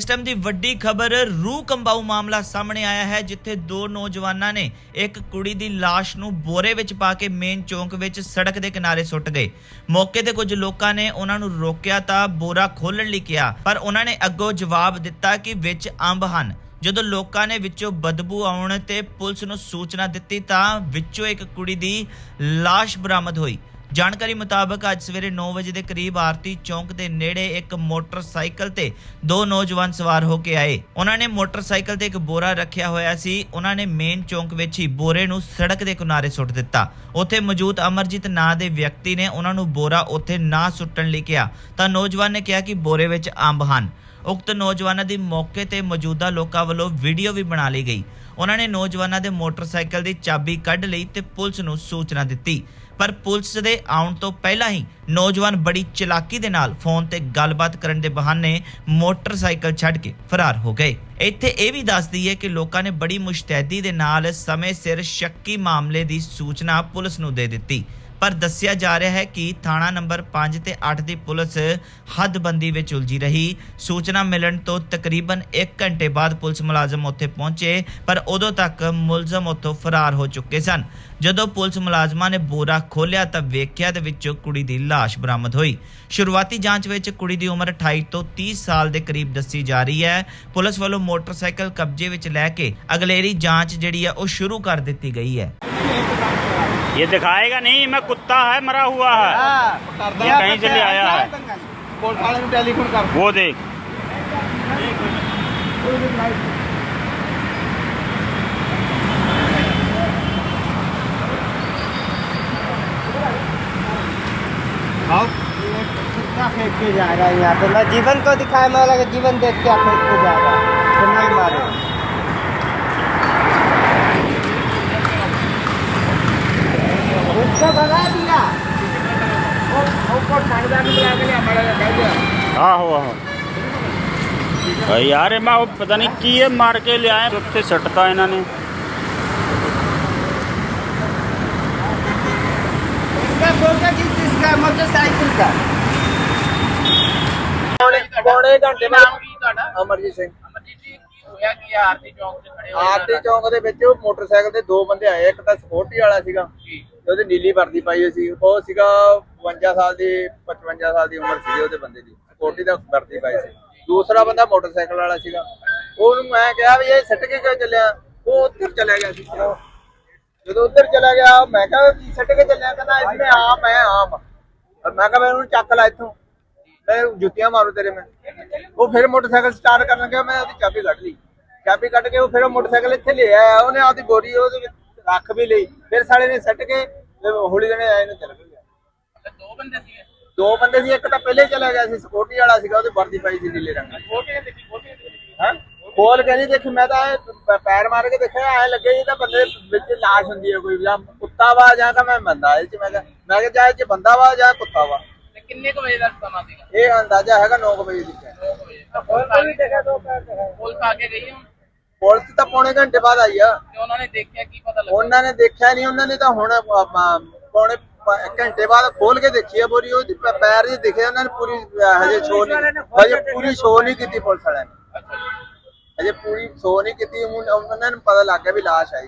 ਇਸ ਟਾਈਮ ਦੀ ਵੱਡੀ ਖਬਰ ਰੂਹ ਕੰਬਾਊ ਮਾਮਲਾ ਸਾਹਮਣੇ ਆਇਆ ਹੈ, ਜਿੱਥੇ ਦੋ ਨੌਜਵਾਨਾਂ ਨੇ ਇੱਕ ਕੁੜੀ ਦੀ ਲਾਸ਼ ਨੂੰ ਬੋਰੇ ਵਿੱਚ ਪਾ ਕੇ ਮੇਨ ਚੌਂਕ ਵਿੱਚ ਸੜਕ ਦੇ ਕਿਨਾਰੇ ਸੁੱਟ ਗਏ। ਮੌਕੇ ਤੇ ਕੁਝ ਲੋਕਾਂ ਨੇ ਉਹਨਾਂ ਨੂੰ ਰੋਕਿਆ ਤਾਂ ਬੋਰਾ ਖੋਲਣ ਲਈ ਕਿਹਾ, ਪਰ ਉਹਨਾਂ ਨੇ ਅੱਗੋਂ ਜਵਾਬ ਦਿੱਤਾ ਕਿ ਵਿੱਚ ਅੰਬ ਹਨ। ਜਦੋਂ ਲੋਕਾਂ ਨੇ ਵਿੱਚੋਂ ਬਦਬੂ ਆਉਣ ਤੇ ਪੁਲਿਸ ਨੂੰ ਸੂਚਨਾ ਦਿੱਤੀ ਤਾਂ ਵਿੱਚੋਂ ਇੱਕ ਕੁੜੀ ਦੀ ਲਾਸ਼ ਬਰਾਮਦ ਹੋਈ। ਜਾਣਕਾਰੀ ਮੁਤਾਬਕ ਅੱਜ ਸਵੇਰੇ 9 ਵਜੇ ਦੇ ਕਰੀਬ ਆਰਤੀ ਚੌਂਕ ਦੇ ਨੇੜੇ ਇੱਕ ਮੋਟਰਸਾਈਕਲ ਤੇ ਦੋ ਨੌਜਵਾਨ ਸਵਾਰ ਹੋ ਕੇ ਆਏ। ਉਹਨਾਂ ਨੇ ਮੋਟਰਸਾਈਕਲ ਤੇ ਇੱਕ ਬੋਰਾ ਰੱਖਿਆ ਹੋਇਆ ਸੀ। ਉਹਨਾਂ ਨੇ ਮੇਨ ਚੌਂਕ ਵਿੱਚ ਹੀ ਬੋਰੇ ਨੂੰ ਸੜਕ ਦੇ ਕਿਨਾਰੇ ਸੁੱਟ ਦਿੱਤਾ। ਉੱਥੇ ਮੌਜੂਦ ਅਮਰਜੀਤ ਨਾਂ ਦੇ ਵਿਅਕਤੀ ਨੇ ਉਹਨਾਂ ਨੂੰ ਬੋਰਾ ਉੱਥੇ ਨਾ ਸੁੱਟਣ ਲਈ ਕਿਹਾ। ਤਾਂ ਨੌਜਵਾਨ ਨੇ ਕਿਹਾ ਕਿ ਬੋਰੇ ਵਿੱਚ ਅੰਬ ਹਨ। ਉਕਤ ਨੌਜਵਾਨਾਂ ਦੀ ਮੌਕੇ ਤੇ ਮੌਜੂਦਾ ਲੋਕਾਂ ਵੱਲੋਂ ਵੀਡੀਓ ਵੀ ਬਣਾ ਲਈ ਗਈ। ਉਹਨਾਂ ਨੇ ਨੌਜਵਾਨਾਂ ਦੇ ਮੋਟਰਸਾਈਕਲ ਦੀ ਚਾਬੀ ਕੱਢ ਲਈ ਤੇ ਪੁਲਿਸ ਨੂੰ ਸੂਚਨਾ ਦਿੱਤੀ। ਪਰ ਪੁਲਿਸ ਦੇ ਆਉਣ ਤੋਂ ਪਹਿਲਾਂ ਹੀ ਨੌਜਵਾਨ ਬੜੀ ਚਲਾਕੀ ਦੇ ਨਾਲ ਫੋਨ ਤੇ ਗੱਲਬਾਤ ਕਰਨ ਦੇ ਬਹਾਨੇ ਮੋਟਰਸਾਈਕਲ ਛੱਡ ਕੇ ਫਰਾਰ ਹੋ ਗਏ। ਇੱਥੇ ਇਹ ਵੀ ਦੱਸ ਦਈਏ ਕਿ ਲੋਕਾਂ ਨੇ ਬੜੀ ਮੁਸ਼ਤੈਦੀ ਦੇ ਨਾਲ ਸਮੇਂ ਸਿਰ ਸ਼ੱਕੀ ਮਾਮਲੇ ਦੀ ਸੂਚਨਾ ਪੁਲਿਸ ਨੂੰ ਦੇ ਦਿੱਤੀ। ਪਰ ਦੱਸਿਆ ਜਾ ਰਿਹਾ ਹੈ ਕਿ ਥਾਣਾ ਨੰਬਰ 5 ਤੇ 8 ਦੀ ਪੁਲਿਸ ਹੱਦਬੰਦੀ ਵਿੱਚ ਉਲਝੀ ਰਹੀ। ਸੂਚਨਾ ਮਿਲਣ ਤੋਂ ਤਕਰੀਬਨ 1 ਘੰਟੇ ਬਾਅਦ ਪੁਲਿਸ ਮੁਲਾਜ਼ਮ ਉੱਥੇ ਪਹੁੰਚੇ, ਪਰ ਉਦੋਂ ਤੱਕ ਮੁਲਜ਼ਮ ਉੱਥੋਂ ਫਰਾਰ ਹੋ ਚੁੱਕੇ ਸਨ। ਜਦੋਂ ਪੁਲਿਸ ਮੁਲਾਜ਼ਮਾਂ ਨੇ ਬੋਰਾ ਖੋਲ੍ਹਿਆ ਤਾਂ ਵੇਖਿਆ ਤੇ ਵਿੱਚੋਂ ਕੁੜੀ ਦੀ ਲਾਸ਼ ਬਰਾਮਦ ਹੋਈ। ਸ਼ੁਰੂਆਤੀ ਜਾਂਚ ਵਿੱਚ ਕੁੜੀ ਦੀ ਉਮਰ 28 ਤੋਂ 30 ਸਾਲ ਦੇ ਕਰੀਬ ਦੱਸੀ ਜਾ ਰਹੀ ਹੈ। ਪੁਲਿਸ ਵੱਲੋਂ ਮੋਟਰਸਾਈਕਲ ਕਬਜ਼ੇ ਵਿੱਚ ਲੈ ਕੇ ਅਗਲੇਰੀ ਜਾਂਚ ਜਿਹੜੀ ਹੈ ਉਹ ਸ਼ੁਰੂ ਕਰ ਦਿੱਤੀ ਗਈ ਹੈ। ये दिखाएगा नहीं मैं कुत्ता है मरा हुआ है। हाँ, ये कहीं से ले आया है। वो देख। फेंक के जा रहा है यहाँ पे। मैं जीवन को दिखाया मैं लगा जीवन देख के आप फेंक के जा रहा है। वो ऊपर सारदा में बुला के लिया बड़ा कह दिया आहो आहो भाई यार मैं वो पता नहीं की ये मार के ले आए ਉੱਥੇ ਸੱਟਤਾ ਇਹਨਾਂ ਨੇ इसका फोटो खींच इसका मोटरसाइकिल का ਪੌਣੇ ਘੰਟੇ ਬਾਅਦ ਅਮਰਜੀਤ ਸਿੰਘ ਹੋਇਆ ਕੀ ਆ ਆਰਤੀ ਚੌਂਕ ਤੇ ਖੜੇ ਹੋਏ ਆਰਤੀ ਚੌਂਕ ਦੇ ਵਿੱਚ ਉਹ ਮੋਟਰਸਾਈਕਲ ਤੇ ਦੋ ਬੰਦੇ ਆਏ ਇੱਕ ਤਾਂ ਸਪੋਰਟੀ ਵਾਲਾ ਸੀਗਾ ਤੇ ਉਹਦੀ ਨੀਲੀ ਵਰਦੀ ਪਾਈ ਹੋਈ ਸੀ। ਉਹ ਸੀਗਾ 52 ਸਾਲ ਦੀ 55 ਸਾਲ ਦੀ ਉਮਰ ਸੀ ਉਹਦੇ ਬੰਦੇ ਦੀ। ਸਪੋਰਟੀ ਦਾ ਵਰਦੀ ਪਾਈ ਸੀ। ਦੂਸਰਾ ਬੰਦਾ ਮੋਟਰਸਾਈਕਲ ਵਾਲਾ ਸੀਗਾ। ਉਹਨੂੰ ਮੈਂ ਕਿਹਾ ਵੀ ਇਹ ਸਿੱਟ ਕੇ ਕਿਉਂ ਚੱਲਿਆ? ਉਹ ਉੱਧਰ ਚਲਾ ਗਿਆ ਸੀ। ਜਦੋਂ ਉੱਧਰ ਚਲਾ ਗਿਆ, ਮੈਂ ਕਿਹਾ ਕੀ ਸਿੱਟ ਕੇ ਚੱਲਿਆ? ਕਹਿੰਦਾ ਇਸਮੇ ਆਮ ਹੈ ਆਮ। ਮੈਂ ਕਿਹਾ ਮੈਂ ਉਹਨੂੰ ਚੱਕ ਲਾ ਇੱਥੋਂ। ਮੈਂ ਜੁੱਤੀਆਂ ਮਾਰੂ ਤੇਰੇ ਮੈਂ। ਉਹ ਫਿਰ ਮੋਟਰਸਾਈਕਲ ਸਟਾਰਟ ਕਰਨ ਲੱਗਿਆ ਮੈਂ ਉਹਦੀ ਚਾਬੀ ਕੱਢ ਲਈ। ਚਾਬੀ ਕੱਢ ਕੇ ਉਹ ਫਿਰ ਮੋਟਰਸਾਈਕਲ ਇੱਥੇ ਲੈ ਆਇਆ। ਉਹਨੇ ਆਪਦੀ ਬੋਰੀ ਉਹਦੇ ਵਿੱਚ ਰੱਖ ਵੀ ਲਈ। ਫਿਰ ਸਾਲੇ ਨੇ ਸੱਟ ਕੇ ਹੌਲੀ ਜਣੇ ਆਏ ਨੂੰ ਚਲ ਤੇ ਦੋ ਬੰਦੇ ਸੀਗੇ? ਦੋ ਬੰਦੇ ਸੀ ਇੱਕ ਤਾਂ ਪਹਿਲੇ ਚਲਾ ਗਿਆ ਸੀ ਸਪੋਰਟੀ ਵਾਲਾ ਸੀਗਾ ਉਹਦੀ ਵਰਦੀ ਪਾਈ ਸੀ ਨੀਲੇ ਰੰਗ ਦੀ। ਨੇ ਦੇਖੀ ਨੇ ਹਾਂ? ਬੋਲ ਕਹਿੰਦੀ ਦੇਖ ਮੈਂ ਤਾਂ ਇਹ ਪ- ਪੈਰ ਮਾਰ ਕੇ ਦੇਖਿਆ ਐ ਲੱਗੇ ਇਹ ਤਾਂ ਬੰਦੇ ਵਿੱਚ ਲਾਸ਼ ਹੁੰਦੀ ਹੈ ਕੋਈ ਜਾਂ ਕੁੱਤਾ ਵਾ ਜਾਂ ਤਾਂ ਮੈਂ ਬੰਦਾ ਇਹ ਚ ਮੈਂ ਕਿਹਾ ਮੈਂ ਕਿਹਾ ਜਾਂ ਇਹ ਚ ਬੰਦਾ ਵਾ ਜਾਂ ਕੁੱਤਾ ਵਾ। ਤੇ ਕਿੰਨੇ ਕੁ ਵਜੇ ਦਾ ਸਮਾਂ ਸੀਗਾ? ਇਹ ਅੰਦਾਜ਼ਾ ਹੈਗਾ 9 ਵਜੇ ਦੀ ਹੈ। 9 ਵਜੇ। ਪੁਲਿਸ ਵੀ ਦੇਖਿਆ ਦੋ ਪੁਲਿਸ ਆ ਕੇ ਗਈ ਹੁਣ? ਪੁਲਿਸ ਤਾਂ ਪੌਣੇ ਘੰਟੇ ਬਾਅਦ ਆਈ ਆ। ਤੇ ਉਹਨਾਂ ਨੇ ਦੇਖਿਆ ਕੀ ਪਤਾ ਲੱਗਾ? ਉਹਨਾਂ ਨੇ ਦੇਖਿਆ ਨਹੀਂ ਉਹਨਾਂ ਨੇ ਤਾਂ ਹੁਣ ਪੌਣੇ ਘੰਟੇ ਬਾਅਦ ਖੋਲ ਕੇ ਦੇਖੀ ਆ ਬੋਰੀ ਉਹਦੀ ਪ- ਪੈਰ ਜੀ ਦਿਖੇ ਉਹਨਾਂ ਨੇ ਪੂਰੀ ਹਜੇ ਸ਼ੋ ਨਹੀਂ ਹਜੇ ਪੂਰੀ ਸ਼ੋ ਨਹੀਂ ਕੀਤੀ ਪੁਲਿਸ ਵਾਲਿਆਂ ਨੇ। ਹਜੇ ਪੂਰੀ ਸ਼ੋ ਨਹੀਂ ਕੀਤੀ ਹੁਣ ਉਹਨਾਂ ਨੂੰ ਪਤਾ ਲੱਗ ਗਿਆ ਵੀ ਲਾਸ਼ ਆਈ